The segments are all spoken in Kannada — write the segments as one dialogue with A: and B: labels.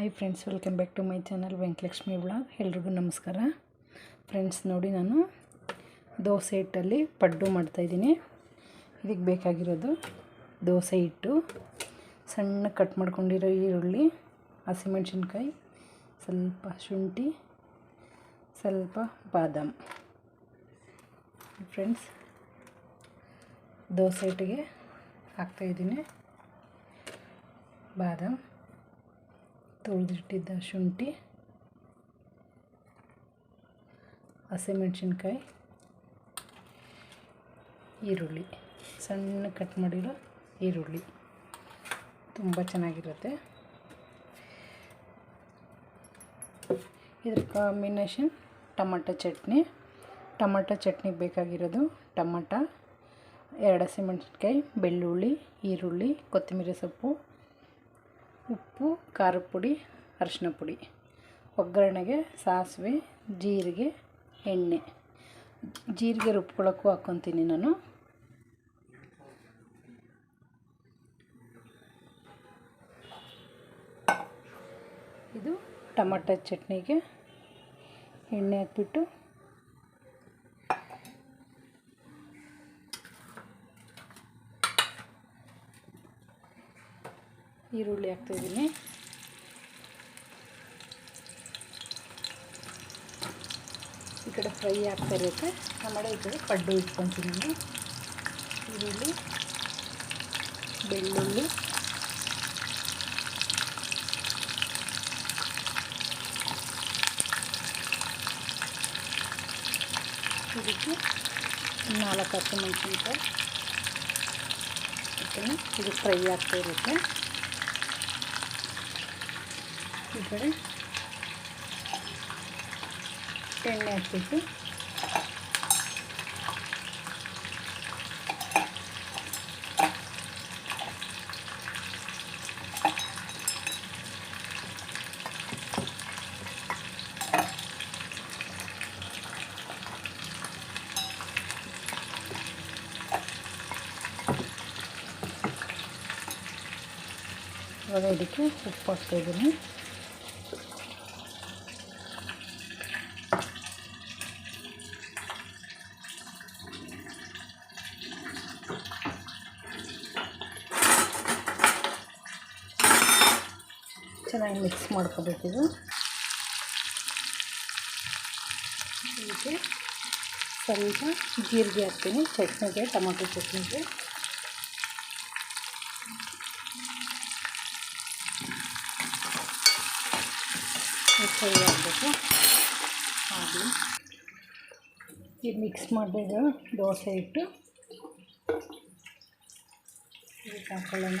A: Hi friends welcome back to my channel Venkatalakshmi blog ಎಲ್ರಿಗೂ ನಮಸ್ಕಾರ. ಫ್ರೆಂಡ್ಸ್ ನೋಡಿ ನಾನು ದೋಸೆ ಹಿಟ್ಟಲ್ಲಿ ಪಡ್ಡು ಮಾಡ್ತಾಯಿದ್ದೀನಿ ಇದಕ್ಕೆ ಬೇಕಾಗಿರೋದು ದೋಸೆ ಹಿಟ್ಟು, ಸಣ್ಣ ಕಟ್ ಮಾಡ್ಕೊಂಡಿರೋ ಈರುಳ್ಳಿ, ಹಸಿಮೆಣ್ಸಿನ್ಕಾಯಿ, ಸ್ವಲ್ಪ ಶುಂಠಿ, ಸ್ವಲ್ಪ ಬಾದಾಮ್. ಫ್ರೆಂಡ್ಸ್ ದೋಸೆ ಹಿಟ್ಟಿಗೆ ಹಾಕ್ತಾಯಿದ್ದೀನಿ ಬಾದಾಮ್. ತೊಳೆದಿಟ್ಟಿದ್ದ ಶುಂಠಿ, ಹಸಿಮೆಣ್ಸಿನ್ಕಾಯಿ, ಈರುಳ್ಳಿ. ಸಣ್ಣ ಕಟ್ ಮಾಡಿರೋ ಈರುಳ್ಳಿ. ತುಂಬ ಚೆನ್ನಾಗಿರುತ್ತೆ. ಇದ್ರ ಕಾಂಬಿನೇಷನ್ ಟೊಮಟೊ ಚಟ್ನಿ. ಟೊಮಟೊ ಚಟ್ನಿಗೆ ಬೇಕಾಗಿರೋದು ಟೊಮಟ, ಎರಡು ಹಸಿಮೆಣ್ಸಿನ್ಕಾಯಿ, ಬೆಳ್ಳುಳ್ಳಿ, ಈರುಳ್ಳಿ, ಕೊತ್ತಂಬರಿ ಸೊಪ್ಪು ಉಪ್ಪು ಖಾರದ ಪುಡಿ ಅರಿಶಿನ ಪುಡಿ ಒಗ್ಗರಣೆಗೆ ಸಾಸಿವೆ, ಜೀರಿಗೆ, ಎಣ್ಣೆ. ಜೀರಿಗೆ ರುಬ್ಕೊಳ್ಳೋಕ್ಕೂ ಹಾಕ್ಕೊತೀನಿ ನಾನು. ಇದು ಟೊಮಟೊ ಚಟ್ನಿಗೆ ಎಣ್ಣೆ ಹಾಕ್ಬಿಟ್ಟು ಈರುಳ್ಳಿ ಹಾಕ್ತಾಯಿದ್ದೀನಿ. ಈ ಕಡೆ ಫ್ರೈ ಆಗ್ತಾ ಇರುತ್ತೆ. ಆಮೇಲೆ ಈ ಕಡೆ ಪಡ್ಡು ಇಟ್ಕೊತೀನಿ ನಾನು. ಈರುಳ್ಳಿ, ಬೆಳ್ಳುಳ್ಳಿ. ಇದಕ್ಕೆ ನಾಲ್ಕು ಹಸಿಮೆಣ್ಸಿನ್ಕಾಯಿ ಹಾಕ್ತೀನಿ ಇದು ಫ್ರೈ ಆಗ್ತಾ ಇರುತ್ತೆ. ಈ ಕಡೆ ಎಣ್ಣೆ ಹಾಕ್ಬಿಟ್ಟು ಇದಕ್ಕೆ ಉಪ್ಪು ಹಾಕ್ತಾಯಿದ್ದೀನಿ ಚೆನ್ನಾಗಿ ಮಿಕ್ಸ್ ಮಾಡ್ಕೋಬೇಕಿದು ಇದಕ್ಕೆ ಸ್ವಲ್ಪ ಜೀರಿಗೆ ಹಾಕ್ತೀನಿ, ಚಟ್ನಿಗೆ, ಟೊಮೊಟೊ ಚಟ್ನಿಗೆ. ಆಗಬೇಕು. ಹಾಗೆ. ಈಗ ಮಿಕ್ಸ್ ಮಾಡಬೇಕು ದೋಸೆ ಇಟ್ಟು ಹಾಕೊಳ್ಳೋಣ.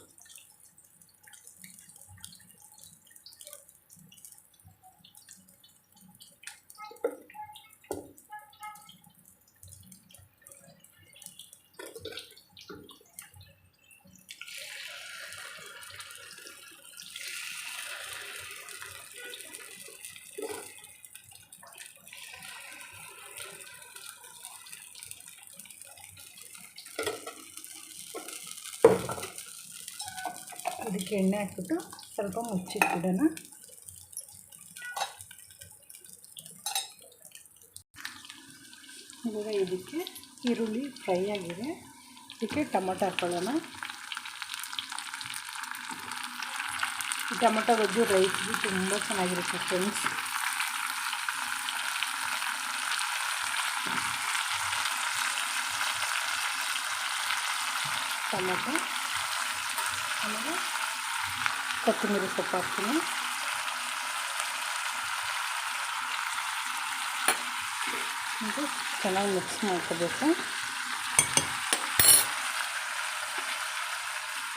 A: ಎಣ್ಣೆ ಹಾಕ್ಬಿಟ್ಟು ಸ್ವಲ್ಪ ಮುಚ್ಚಿಟ್ಬಿಡೋಣ. ಇವಾಗ ಇದಕ್ಕೆ ಈರುಳ್ಳಿ ಫ್ರೈ ಆಗಿದೆ. ಇದಕ್ಕೆ ಟೊಮೊಟೊ ಹಾಕ್ಕೊಳ್ಳೋಣ ಈ ಟೊಮೊಟೊ ಗೊಜ್ಜು ರೈಸ್ಗೆ ತುಂಬ ಚೆನ್ನಾಗಿರುತ್ತೆ ಫ್ರೆಂಡ್ಸ್. ಟೊಮೊಟೊ. ಕೊತ್ತಂಬರಿ ಸೊಪ್ಪು ಹಾಕ್ತೀನಿ ಇದು ಚೆನ್ನಾಗಿ ಮಿಕ್ಸ್ ಮಾಡ್ಕೋಬೇಕು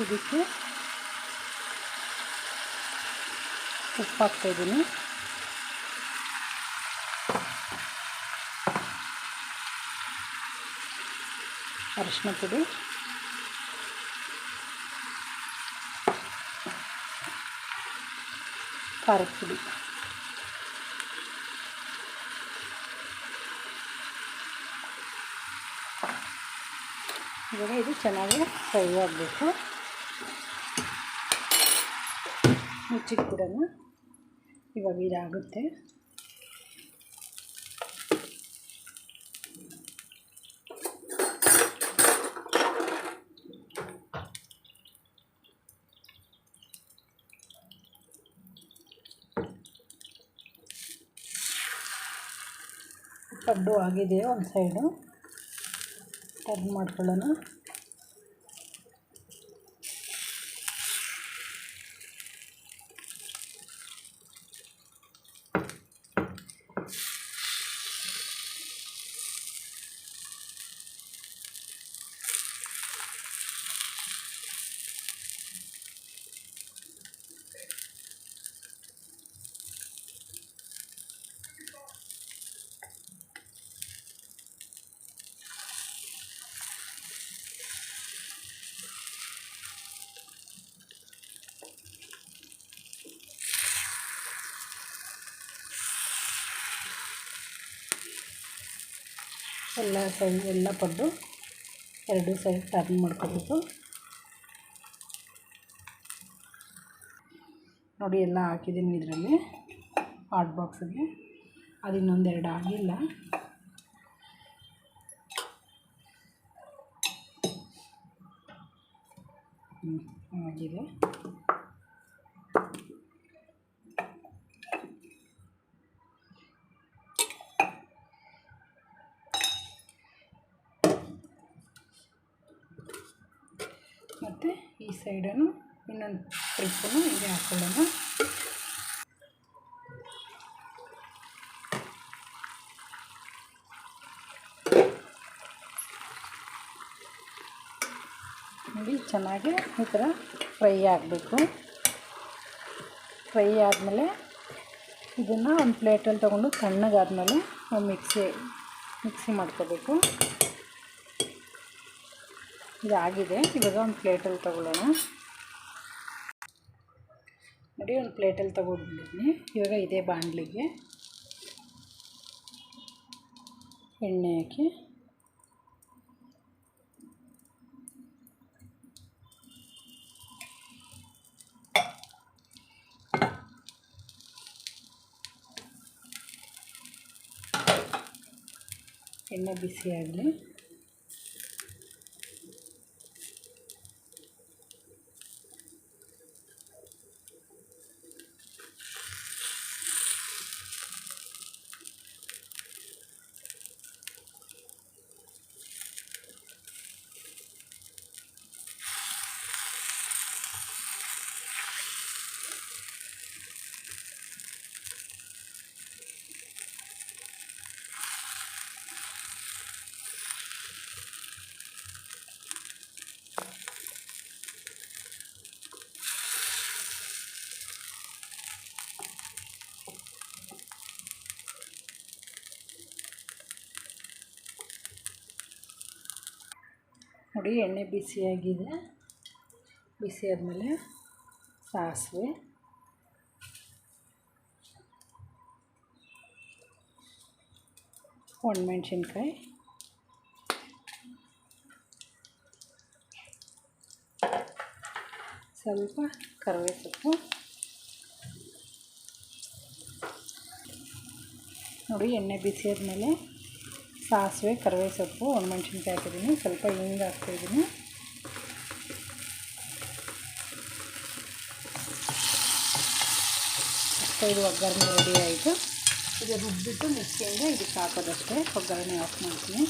A: ಇದಕ್ಕೆ ಉಪ್ಪು ಹಾಕ್ತಾಯಿದ್ದೀನಿ ಅರಿಶಿನ ಪುಡಿ ಖಾರದ ಪುಡಿ ಇವಾಗ ಇದು ಚೆನ್ನಾಗಿ ಫ್ರೈ ಆಗಬೇಕು. ಮುಚ್ಚಿಟ್ಬಿಡೋಣ ಇವಾಗ ಇದಾಗುತ್ತೆ. ಪಡ್ಡು ಆಗಿದೆ ಒಂದು ಸೈಡು ಟರ್ನ್ ಮಾಡ್ಕೊಳ್ಳೋಣ. ಎಲ್ಲ ಸೈಡ್ ಎಲ್ಲ ಪಡ್ಡು ಎರಡು ಸೈಡ್ ಟರ್ನ್ ಮಾಡ್ಕೋಬೇಕು ನೋಡಿ ಎಲ್ಲ ಹಾಕಿದ್ದೀನಿ ಇದರಲ್ಲಿ ಹಾಟ್ ಬಾಕ್ಸಲ್ಲಿ ಅದು ಇನ್ನೊಂದೆರಡು ಆಗಿಲ್ಲ. ಹ್ಞೂ ಆಗಿದೆ ಮತ್ತು ಈ ಸೈಡನ್ನು ಇನ್ನೊಂದು ಟ್ರಿಪ್ಪನ್ನು ಹೀಗೆ ಹಾಕ್ಕೊಳ್ಳೋಣ ನೋಡಿ, ಚೆನ್ನಾಗಿ ಈ ಥರ ಫ್ರೈ ಆಗಬೇಕು. ಫ್ರೈ ಆದಮೇಲೆ ಇದನ್ನು ಒಂದು ಪ್ಲೇಟಲ್ಲಿ ತೊಗೊಂಡು ತಣ್ಣಗಾದಮೇಲೆ ಮಿಕ್ಸಿ ಮಿಕ್ಸಿ ಮಾಡ್ಕೋಬೇಕು. ಇದಾಗಿದೆ. ಇವಾಗ ಒಂದು ಪ್ಲೇಟಲ್ಲಿ ತಗೊಳ್ಳೋಣ. ನೋಡಿ, ಒಂದು ಪ್ಲೇಟಲ್ಲಿ ತೊಗೊಂಡಿದ್ದೀನಿ ಇವಾಗ ಇದೇ ಬಾಣಲಿಗೆ ಎಣ್ಣೆ ಹಾಕಿ. ಎಣ್ಣೆ ಬಿಸಿ ಆಗಲಿ. ನೋಡಿ ಎಣ್ಣೆ ಬಿಸಿಯಾಗಿದೆ. ಬಿಸಿ ಆದಮೇಲೆ ಸಾಸಿವೆ. ಒಣಮೆಣ್ಸಿನ್ಕಾಯಿ. ಸ್ವಲ್ಪ ಕರಿವೆ ಸೊಪ್ಪು ನೋಡಿ ಎಣ್ಣೆ ಬಿಸಿ ಆದಮೇಲೆ ಸಾಸಿವೆ ಕರಿವೆ ಸೊಪ್ಪು ಒಣಮೆಣ್ಸಿನ್ಕಾಯಿ ಹಾಕಿದ್ದೀನಿ. ಸ್ವಲ್ಪ ಹಿಂಗೆ ಹಾಕ್ತಾಯಿದ್ದೀನಿ ಅಷ್ಟೇ ಇದು ಒಗ್ಗರಣೆ ರೆಡಿ ಆಯಿತು. ಇದು ರುಬ್ಬಿಟ್ಟು ಮಿಕ್ಸಿಯಿಂದ ಇದಕ್ಕೆ ಹಾಕೋದಷ್ಟೇ. ಒಗ್ಗರಣೆ ಆಫ್ ಮಾಡ್ತೀನಿ.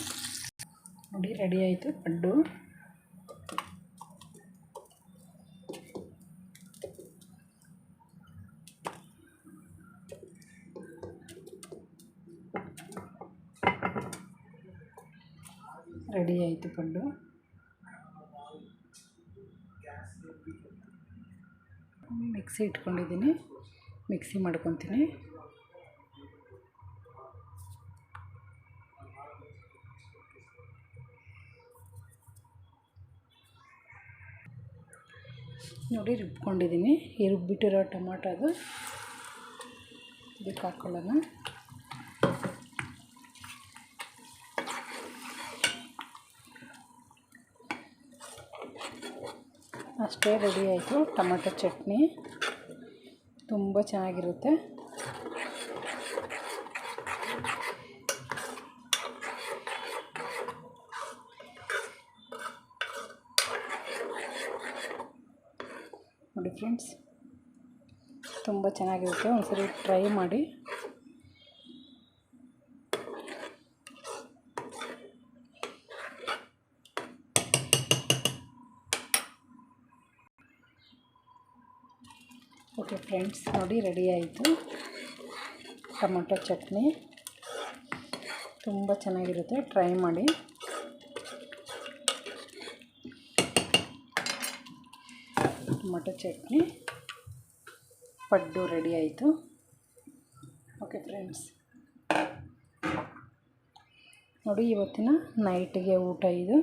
A: ನೋಡಿ ರೆಡಿ ಆಯಿತು. ಪಡ್ಡು ರೆಡಿ ಆಯಿತು ಪಡ್ಡು ಮಿಕ್ಸಿ ಇಟ್ಕೊಂಡಿದ್ದೀನಿ. ಮಿಕ್ಸಿ ಮಾಡ್ಕೊತೀನಿ. ನೋಡಿ ರುಬ್ಕೊಂಡಿದ್ದೀನಿ. ಈ ರುಬ್ಬಿಟ್ಟಿರೋ ಟೊಮಾಟೊ ಇದಕ್ಕೆ ಹಾಕ್ಕೊಳ್ಳೋಣ ಅಷ್ಟೇ ರೆಡಿ ಆಯಿತು. ಟೊಮೆಟೊ ಚಟ್ನಿ ತುಂಬ ಚೆನ್ನಾಗಿರುತ್ತೆ. ನೋಡಿ ಫ್ರೆಂಡ್ಸ್ ತುಂಬ ಚೆನ್ನಾಗಿರುತ್ತೆ. ಒಂದ್ಸರಿ ಟ್ರೈ ಮಾಡಿ. ಓಕೆ ಫ್ರೆಂಡ್ಸ್, ನೋಡಿ ರೆಡಿ ಆಯಿತು. ಟೊಮೊಟೊ ಚಟ್ನಿ ತುಂಬ ಚೆನ್ನಾಗಿರುತ್ತೆ ಟ್ರೈ ಮಾಡಿ. ಟೊಮೊಟೊ ಚಟ್ನಿ ಪಡ್ಡು ರೆಡಿ ಆಯಿತು. ಓಕೆ ಫ್ರೆಂಡ್ಸ್, ನೋಡಿ ಇವತ್ತಿನ ನೈಟಿಗೆ ಊಟ ಇದು.